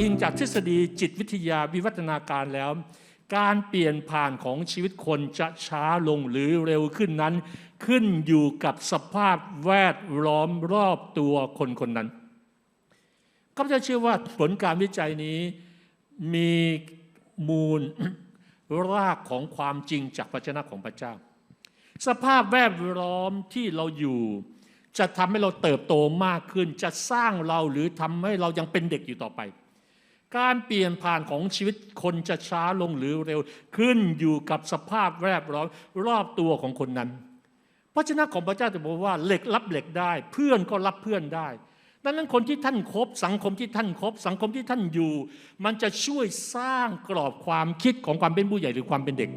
อิงจากทฤษฎีจิตวิทยาวิวัฒนาการแล้ว การเปลี่ยนผ่านของชีวิตคนจะช้าลงหรือเร็วขึ้นนั้น ขึ้นอยู่กับสภาพแวดล้อมรอบตัวคนคนนั้นข้าพเจ้าเชื่อว่าผลการวิจัยนี้มีมูลรากของความจริงจากพระเจ้าของพระเจ้า สภาพแวดล้อมที่เราอยู่จะทำให้เราเติบโตมากขึ้น จะสร้างเราหรือทำให้เรายังเป็นเด็กอยู่ต่อไป การเปลี่ยนผ่านของชีวิตคนจะช้าลงหรือเร็ว ขึ้นอยู่กับสภาพแวดล้อมรอบตัวของคนนั้น เพราะชนั้นของพระเจ้าจะบอกว่าเหล็กรับเหล็กได้ เพื่อนก็รับเพื่อนได้ ดังนั้นคนที่ท่านคบสังคมที่ท่านคบสังคมที่ท่านอยู่ มันจะช่วยสร้างกรอบความคิดของความเป็นผู้ใหญ่หรือความเป็นเด็ก